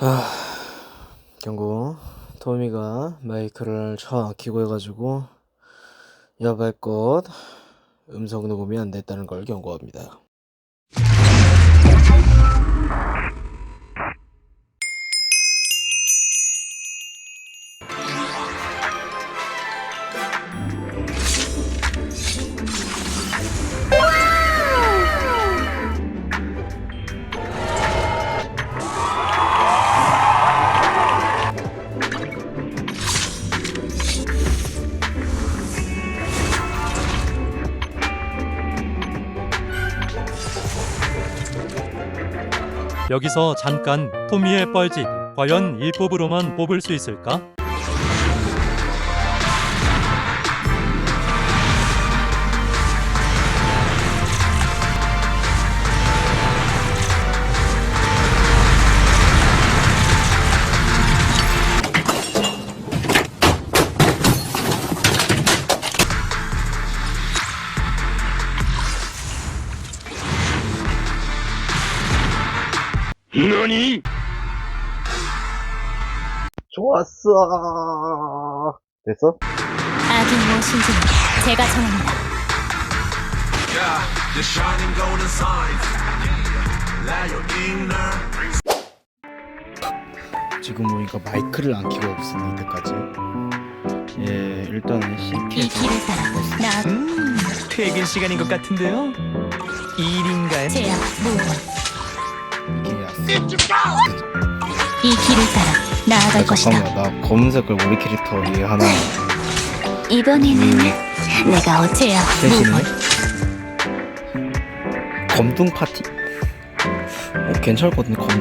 하, 경고. 토미가 마이크를 처음 키고 해가지고 여발껏 음성 녹음이 안 됐다는 걸 경고합니다. 여기서 잠깐 토미의 뻘짓 과연 일법으로만 뽑을 수 있을까? 좋았어. 됐어? 악이 무엇인지는 제가 정합니다. 지금 보니까 마이크를 안 키고 없으니 이때까지. 예, 일단은 이 CP. 길을 따라 나 음, 퇴근 시간인 것 같은데요? 일인가요? 제약 무원 이게 이 길을 따라 나아갈 아, 것이다. 잠깐만, 나 검은색깔 머리 캐릭터 얘 하나. 이번에는 내가 어 제약 대신에 무원 검둥 파티. 어, 괜찮거든 검둥